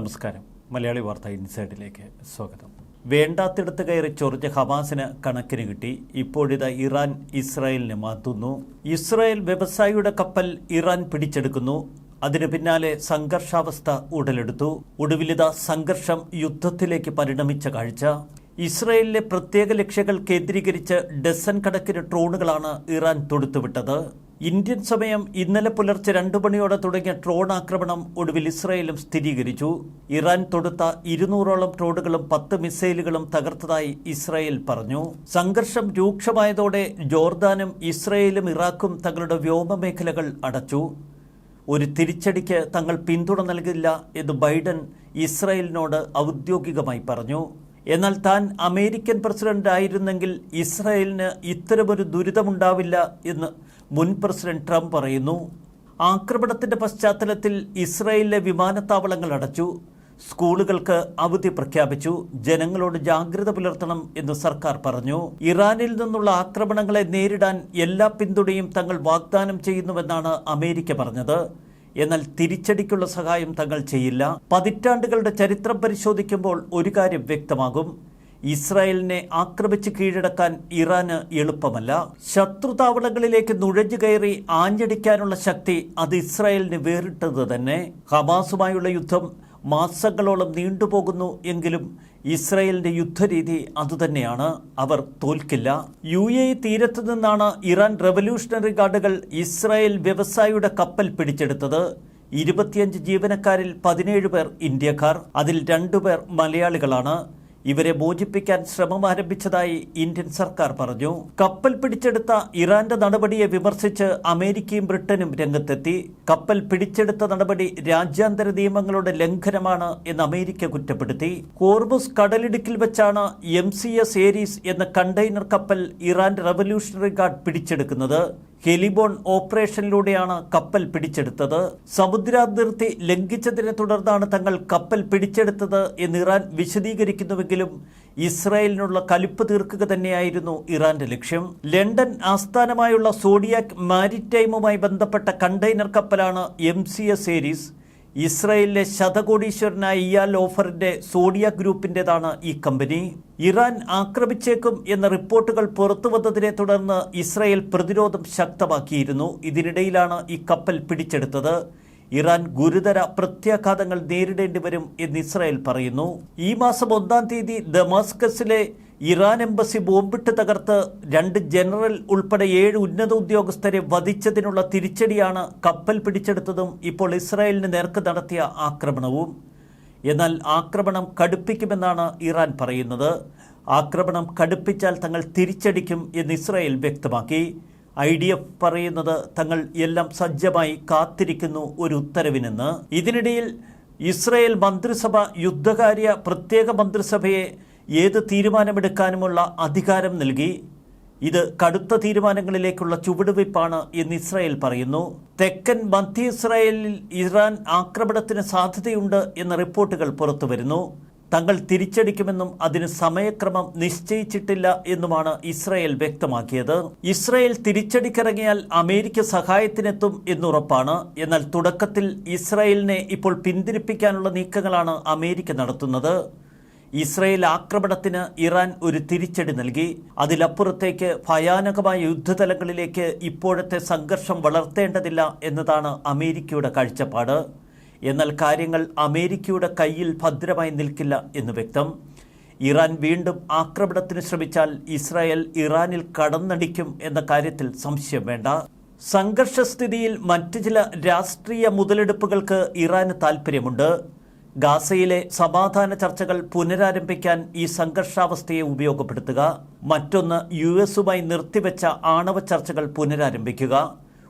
നമസ്കാരം. മലയാളി വാർത്ത ഇൻസൈഡിലേക്ക് സ്വാഗതം. വേണ്ടാത്തിടത്ത് കയറി ചൊറിഞ്ഞ ഹമാസിന് കണക്കിന് കിട്ടി. ഇപ്പോഴിത് ഇറാൻ ഇസ്രായേലിനെ മാറ്റുന്നു. ഇസ്രായേൽ വ്യവസായിയുടെ കപ്പൽ ഇറാൻ പിടിച്ചെടുക്കുന്നു. അതിനു പിന്നാലെ സംഘർഷാവസ്ഥ ഉടലെടുത്തു. ഒടുവിലിത സംഘർഷം യുദ്ധത്തിലേക്ക് പരിണമിച്ച കാഴ്ച. ഇസ്രായേലിലെ പ്രത്യേക ലക്ഷ്യങ്ങൾ കേന്ദ്രീകരിച്ച് ഡസൻ കണക്കിന് ഡ്രോണുകളാണ് ഇറാൻ തൊടുത്തുവിട്ടത്. ഇന്ത്യൻ സമയം ഇന്നലെ പുലർച്ചെ രണ്ടു മണിയോടെ തുടങ്ങിയ ഡ്രോൺ ആക്രമണം ഒടുവിൽ ഇസ്രായേലും സ്ഥിരീകരിച്ചു. ഇറാൻ തൊടുത്ത ഇരുന്നൂറോളം ഡ്രോണുകളും പത്ത് മിസൈലുകളും തകർത്തതായി ഇസ്രായേൽ പറഞ്ഞു. സംഘർഷം രൂക്ഷമായതോടെ ജോർദാനും ഇസ്രായേലും ഇറാഖും തങ്ങളുടെ വ്യോമമേഖലകൾ അടച്ചു. ഒരു തിരിച്ചടിക്ക് തങ്ങൾ പിന്തുണ നൽകില്ല എന്ന് ബൈഡൻ ഇസ്രായേലിനോട് ഔദ്യോഗികമായി പറഞ്ഞു. എന്നാൽ താൻ അമേരിക്കൻ പ്രസിഡന്റ് ആയിരുന്നെങ്കിൽ ഇസ്രായേലിന് ഇത്തരമൊരു ദുരിതമുണ്ടാവില്ല എന്ന് മുൻ പ്രസിഡന്റ് ട്രംപ് പറയുന്നു ആക്രമണത്തിന്റെ പശ്ചാത്തലത്തിൽ ഇസ്രായേലിലെ വിമാനത്താവളങ്ങൾ അടച്ചു സ്കൂളുകൾക്ക് അവധി പ്രഖ്യാപിച്ചു ജനങ്ങളോട് ജാഗ്രത പുലർത്തണം എന്ന് സർക്കാർ പറഞ്ഞു. ഇറാനിൽ നിന്നുള്ള ആക്രമണങ്ങളെ നേരിടാൻ എല്ലാ പിന്തുണയും തങ്ങൾ വാഗ്ദാനം ചെയ്യുന്നുവെന്നാണ് അമേരിക്ക പറഞ്ഞത്. എന്നാൽ തിരിച്ചടിക്കുള്ള സഹായം തങ്ങൾ ചെയ്യില്ല. പതിറ്റാണ്ടുകളുടെ ചരിത്രം പരിശോധിക്കുമ്പോൾ ഒരു കാര്യം വ്യക്തമാകും. ഇസ്രായേലിനെ ആക്രമിച്ച് കീഴടക്കാൻ ഇറാന് എളുപ്പമല്ല. ശത്രുതാവളങ്ങളിലേക്ക് നുഴഞ്ഞു കയറി ആഞ്ഞടിക്കാനുള്ള ശക്തി അത് ഇസ്രായേലിന് വേറിട്ടത് തന്നെ. ഹമാസുമായുള്ള യുദ്ധം മാസങ്ങളോളം നീണ്ടുപോകുന്നു എങ്കിലും ഇസ്രായേലിന്റെ യുദ്ധരീതി അതുതന്നെയാണ് അവർ തോൽക്കില്ല. യു എ തീരത്തു നിന്നാണ് ഇറാൻ റവല്യൂഷണറി ഗാർഡുകൾ ഇസ്രായേൽ വ്യവസായിയുടെ കപ്പൽ പിടിച്ചെടുത്തത്. ഇരുപത്തിയഞ്ച് ജീവനക്കാരിൽ പതിനേഴ് പേർ ഇന്ത്യക്കാർ അതിൽ രണ്ടുപേർ മലയാളികളാണ്. ഇവരെ മോചിപ്പിക്കാൻ ശ്രമം ആരംഭിച്ചതായി ഇന്ത്യൻ സർക്കാർ പറഞ്ഞു. കപ്പൽ പിടിച്ചെടുത്ത ഇറാന്റെ നടപടിയെ വിമർശിച്ച് അമേരിക്കയും ബ്രിട്ടനും രംഗത്തെത്തി. കപ്പൽ പിടിച്ചെടുത്ത നടപടി രാജ്യാന്തര നിയമങ്ങളുടെ ലംഘനമാണ് എന്ന് അമേരിക്ക കുറ്റപ്പെടുത്തി. കോർബുസ് കടലിടുക്കിൽ വെച്ചാണ് എം സി എസ് ഏരീസ് എന്ന കണ്ടെയ്നർ കപ്പൽ ഇറാന്റെ റവല്യൂഷണറി ഗാർഡ് പിടിച്ചെടുക്കുന്നത്. ഹെലിബോൺ ഓപ്പറേഷനിലൂടെയാണ് കപ്പൽ പിടിച്ചെടുത്തത്. സമുദ്രാതിർത്തി ലംഘിച്ചതിനെ തുടർന്നാണ് തങ്ങൾ കപ്പൽ പിടിച്ചെടുത്തത് എന്ന് ഇറാൻ വിശദീകരിക്കുന്നുവെങ്കിലും ഇസ്രായേലിനുള്ള കലിപ്പ് തീർക്കുക തന്നെയായിരുന്നു ഇറാന്റെ ലക്ഷ്യം. ലണ്ടൻ ആസ്ഥാനമായുള്ള സോഡിയാക് മാരിടൈമുമായി ബന്ധപ്പെട്ട കണ്ടെയ്നർ കപ്പലാണ് എം സി എസ് ഏരീസ് ഇസ്രായേലിലെ ശതകോടീശ്വരനായ ഇയാൽ ഓഫറിന്റെ സോഡിയ ഗ്രൂപ്പിന്റേതാണ് ഈ കമ്പനി. ഇറാൻ ആക്രമിച്ചേക്കും എന്ന റിപ്പോർട്ടുകൾ പുറത്തുവന്നതിനെ തുടർന്ന് ഇസ്രയേൽ പ്രതിരോധം ശക്തമാക്കിയിരുന്നു. ഇതിനിടയിലാണ് ഈ കപ്പൽ പിടിച്ചെടുത്തത്. ഇറാൻ ഗുരുതര പ്രത്യാഘാതങ്ങൾ നേരിടേണ്ടി വരും എന്ന് ഇസ്രായേൽ പറയുന്നു. ഈ മാസം ഒന്നാം തീയതി ദമാസ്കസിലെ ഇറാൻ എംബസി ബോംബിട്ട് തകർത്ത് രണ്ട് ജനറൽ ഉൾപ്പെടെ ഏഴ് ഉന്നത ഉദ്യോഗസ്ഥരെ വധിച്ചതിനുള്ള തിരിച്ചടിയാണ് കപ്പൽ പിടിച്ചെടുത്തതും ഇപ്പോൾ ഇസ്രായേലിന് നേർക്ക് നടത്തിയ ആക്രമണവും. എന്നാൽ ആക്രമണം കടുപ്പിക്കുമെന്നാണ് ഇറാൻ പറയുന്നത്. ആക്രമണം കടുപ്പിച്ചാൽ തങ്ങൾ തിരിച്ചടിക്കും എന്ന് ഇസ്രായേൽ വ്യക്തമാക്കി. ഐ ഡി എഫ് പറയുന്നത് തങ്ങൾ എല്ലാം സജ്ജമായി കാത്തിരിക്കുന്നു ഒരു ഉത്തരവിനെന്ന്. ഇതിനിടയിൽ ഇസ്രായേൽ മന്ത്രിസഭ യുദ്ധകാര്യ പ്രത്യേക മന്ത്രിസഭയെ ഏത് തീരുമാനമെടുക്കാനുമുള്ള അധികാരം നൽകി? ഇത് കടുത്ത തീരുമാനങ്ങളിലേക്കുള്ള ചുവടുവയ്പ്പാണ് എന്ന് ഇസ്രായേൽ പറയുന്നു. തെക്കൻ മധ്യ ഇസ്രായേലിൽ ഇറാൻ ആക്രമണത്തിന് സാധ്യതയുണ്ട് എന്ന റിപ്പോർട്ടുകൾ പുറത്തുവരുന്നു. തങ്ങൾ തിരിച്ചടിക്കുമെന്നും അതിന് സമയക്രമം നിശ്ചയിച്ചിട്ടില്ല എന്നുമാണ് ഇസ്രായേൽ വ്യക്തമാക്കിയത്. ഇസ്രായേൽ തിരിച്ചടിക്കിറങ്ങിയാൽ അമേരിക്ക സഹായത്തിനെത്തും എന്നുറപ്പാണ്. എന്നാൽ തുടക്കത്തിൽ ഇസ്രായേലിനെ ഇപ്പോൾ പിന്തിരിപ്പിക്കാനുള്ള നീക്കങ്ങളാണ് അമേരിക്ക നടത്തുന്നത്. ഇസ്രയേൽ ആക്രമണത്തിന് ഇറാൻ ഒരു തിരിച്ചടി നൽകി. അതിലപ്പുറത്തേക്ക് ഭയാനകമായ യുദ്ധതലങ്ങളിലേക്ക് ഇപ്പോഴത്തെ സംഘർഷം വളർത്തേണ്ടതില്ല എന്നതാണ് അമേരിക്കയുടെ കാഴ്ചപ്പാട്. എന്നാൽ കാര്യങ്ങൾ അമേരിക്കയുടെ കയ്യിൽ ഭദ്രമായി നിൽക്കില്ല എന്ന് വ്യക്തം. ഇറാൻ വീണ്ടും ആക്രമണത്തിന് ശ്രമിച്ചാൽ ഇസ്രായേൽ ഇറാനിൽ കടന്നടിക്കും എന്ന കാര്യത്തിൽ സംശയം വേണ്ട. സംഘർഷസ്ഥിതിയിൽ മറ്റ് ചില രാഷ്ട്രീയ മുതലെടുപ്പുകൾക്ക് ഇറാന് താൽപ്പര്യമുണ്ട്. ഗാസയിലെ സമാധാന ചർച്ചകൾ പുനരാരംഭിക്കാൻ ഈ സംഘർഷാവസ്ഥയെ ഉപയോഗപ്പെടുത്തുക മറ്റൊന്ന് യു എസുമായി നിർത്തിവെച്ച ആണവ ചർച്ചകൾ പുനരാരംഭിക്കുക.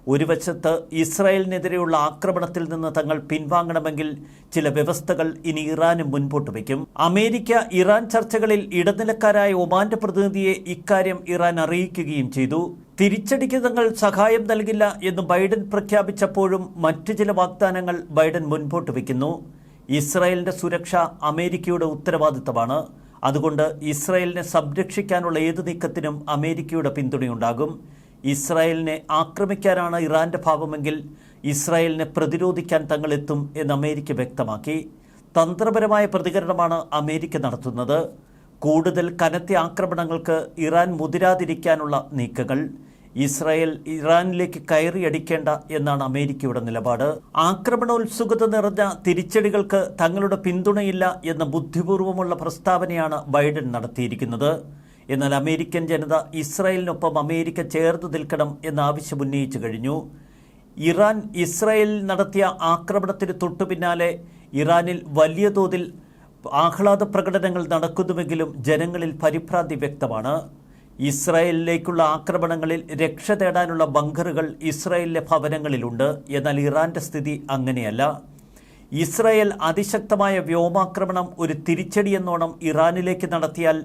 ഒരു വശത്ത് ഇസ്രായേലിനെതിരെയുള്ള ആക്രമണത്തിൽ നിന്ന് തങ്ങൾ പിൻവാങ്ങണമെങ്കിൽ ചില വ്യവസ്ഥകൾ ഇനി ഇറാനും മുൻപോട്ട് വയ്ക്കും. അമേരിക്ക ഇറാൻ ചർച്ചകളിൽ ഇടനിലക്കാരായ ഒമാന്റെ പ്രതിനിധിയെ ഇക്കാര്യം ഇറാൻ അറിയിക്കുകയും ചെയ്തു. തിരിച്ചടിക്ക് തങ്ങൾ സഹായം നൽകില്ല എന്ന് ബൈഡൻ പ്രഖ്യാപിച്ചപ്പോഴും മറ്റു ചില വാഗ്ദാനങ്ങൾ ബൈഡൻ മുൻപോട്ട് വയ്ക്കുന്നു. ഇസ്രായേലിന്റെ സുരക്ഷ അമേരിക്കയുടെ ഉത്തരവാദിത്തമാണ്. അതുകൊണ്ട് ഇസ്രായേലിനെ സംരക്ഷിക്കാനുള്ള ഏതു നീക്കത്തിനും അമേരിക്കയുടെ പിന്തുണയുണ്ടാകും. ഇസ്രായേലിനെ ആക്രമിക്കാനാണ് ഇറാന്റെ ഭാവമെങ്കിൽ ഇസ്രായേലിനെ പ്രതിരോധിക്കാൻ തങ്ങളെത്തും എന്ന് അമേരിക്ക വ്യക്തമാക്കി. തന്ത്രപരമായ പ്രതികരണമാണ് അമേരിക്ക നടത്തുന്നത്. കൂടുതൽ കനത്ത ആക്രമണങ്ങൾക്ക് ഇറാൻ മുതിരാതിരിക്കാനുള്ള നീക്കങ്ങൾ. ഇസ്രായേൽ ഇറാനിലേക്ക് കയറിയടിക്കേണ്ട എന്നാണ് അമേരിക്കയുടെ നിലപാട്. ആക്രമണോത്സുകത നിറഞ്ഞ തിരിച്ചടികൾക്ക് തങ്ങളുടെ പിന്തുണയില്ല എന്ന ബുദ്ധിപൂർവമുള്ള പ്രസ്താവനയാണ് ബൈഡൻ നടത്തിയിരിക്കുന്നത്. എന്നാൽ അമേരിക്കൻ ജനത ഇസ്രായേലിനൊപ്പം അമേരിക്ക ചേർത്ത് നിൽക്കണം എന്ന ഉന്നയിച്ചു കഴിഞ്ഞു. ഇറാൻ ഇസ്രായേലിൽ നടത്തിയ ആക്രമണത്തിന് തൊട്ടു പിന്നാലെ ഇറാനിൽ വലിയ തോതിൽ ആഹ്ലാദ പ്രകടനങ്ങൾ നടക്കുന്നുവെങ്കിലും ജനങ്ങളിൽ പരിഭ്രാന്തി വ്യക്തമാണ്. ഇസ്രായേലിലേക്കുള്ള ആക്രമണങ്ങളിൽ രക്ഷ തേടാനുള്ള ബങ്കറുകൾ ഇസ്രായേലിലെ ഭവനങ്ങളിലുണ്ട്. എന്നാൽ ഇറാന്റെ സ്ഥിതി അങ്ങനെയല്ല. ഇസ്രായേൽ അതിശക്തമായ വ്യോമാക്രമണം ഒരു തിരിച്ചടിയെന്നോണം ഇറാനിലേക്ക് നടത്തിയാൽ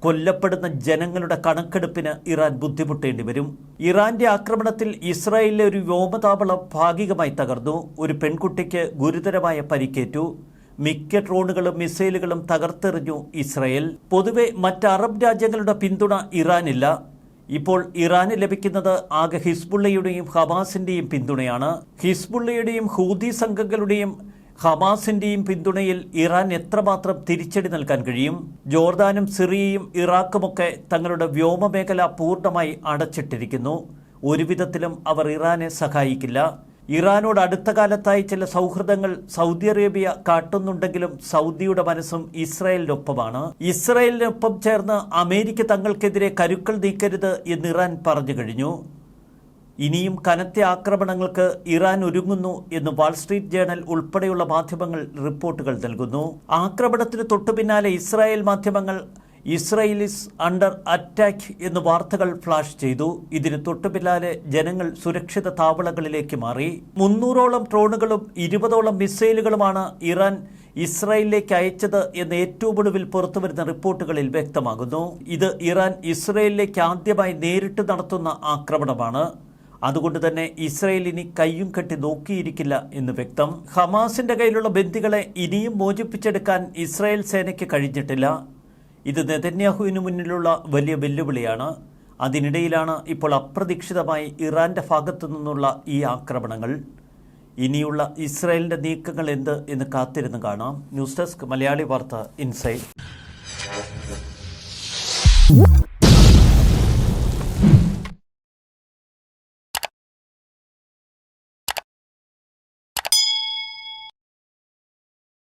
കൊല്ലപ്പെടുന്ന ജനങ്ങളുടെ കണക്കെടുപ്പിന് ഇറാൻ ബുദ്ധിമുട്ടേണ്ടി വരും. ഇറാന്റെ ആക്രമണത്തിൽ ഇസ്രായേലിലെ ഒരു വ്യോമതാവളം ഭാഗികമായി തകർന്നു. ഒരു പെൺകുട്ടിക്ക് ഗുരുതരമായ പരിക്കേറ്റു. മിക്ക ഡ്രോണുകളും മിസൈലുകളും തകർത്തെറിഞ്ഞു ഇസ്രയേൽ. പൊതുവെ മറ്റ് അറബ് രാജ്യങ്ങളുടെ പിന്തുണ ഇറാനില്ല. ഇപ്പോൾ ഇറാന് ലഭിക്കുന്നത് ആകെ ഹിസ്ബുള്ളയുടെയും ഹമാസിന്റെയും പിന്തുണയാണ്. ഹിസ്ബുള്ളയുടെയും ഹൂതി സംഘങ്ങളുടെയും ഹമാസിന്റെയും പിന്തുണയിൽ ഇറാൻ എത്രമാത്രം തിരിച്ചടി നൽകാൻ കഴിയും? ജോർദാനും സിറിയയും ഇറാഖുമൊക്കെ തങ്ങളുടെ വ്യോമമേഖല പൂർണമായി അടച്ചിട്ടിരിക്കുന്നു. ഒരുവിധത്തിലും അവർ ഇറാനെ സഹായിക്കില്ല. ഇറാനോട് അടുത്ത കാലത്തായി ചില സൗഹൃദങ്ങൾ സൗദി അറേബ്യ കാട്ടുന്നുണ്ടെങ്കിലും സൗദിയുടെ മനസ്സും ഇസ്രായേലിനൊപ്പമാണ്. ഇസ്രായേലിനൊപ്പം ചേർന്ന് അമേരിക്ക തങ്ങൾക്കെതിരെ കരുക്കൾ നീക്കരുത് എന്ന് ഇറാൻ പറഞ്ഞു കഴിഞ്ഞു. ഇനിയും കനത്ത ആക്രമണങ്ങൾക്ക് ഇറാൻ ഒരുങ്ങുന്നു എന്ന് വാൾസ്ട്രീറ്റ് ജേണൽ ഉൾപ്പെടെയുള്ള മാധ്യമങ്ങൾ റിപ്പോർട്ടുകൾ നൽകുന്നു. ആക്രമണത്തിന് തൊട്ടുപിന്നാലെ ഇസ്രായേൽ മാധ്യമങ്ങൾ ഇസ്രായേലിസ് അണ്ടർ അറ്റാക്ക് എന്ന് വാർത്തകൾ ഫ്ലാഷ് ചെയ്തു. ഇതിന് തൊട്ടുപിന്നാലെ ജനങ്ങൾ സുരക്ഷിത താവളങ്ങളിലേക്ക് മാറി. മുന്നൂറോളം ഡ്രോണുകളും ഇരുപതോളം മിസൈലുകളുമാണ് ഇറാൻ ഇസ്രായേലിലേക്ക് അയച്ചത് എന്ന് ഏറ്റവും ഒടുവിൽ പുറത്തുവരുന്ന റിപ്പോർട്ടുകളിൽ വ്യക്തമാകുന്നു. ഇത് ഇറാൻ ഇസ്രായേലിലേക്ക് ആദ്യമായി നേരിട്ട് നടത്തുന്ന ആക്രമണമാണ്. അതുകൊണ്ട് തന്നെ ഇസ്രയേൽ ഇനി കയ്യും കെട്ടി നോക്കിയിരിക്കില്ല എന്ന് വ്യക്തം. ഹമാസിന്റെ കയ്യിലുള്ള ബന്ദികളെ ഇനിയും മോചിപ്പിച്ചെടുക്കാൻ ഇസ്രായേൽ സേനയ്ക്ക് കഴിഞ്ഞിട്ടില്ല. ഇത് നെതന്യാഹുവിന് മുന്നിലുള്ള വലിയ വെല്ലുവിളിയാണ്. അതിനിടയിലാണ് ഇപ്പോൾ അപ്രതീക്ഷിതമായി ഇറാന്റെ ഭാഗത്തു നിന്നുള്ള ഈ ആക്രമണങ്ങൾ. ഇനിയുള്ള ഇസ്രായേലിന്റെ നീക്കങ്ങൾ എന്ത് എന്ന് കാത്തിരുന്ന് കാണാം. ന്യൂസ് ഡെസ്ക് മലയാളി വാർത്ത ഇൻസൈറ്റ്.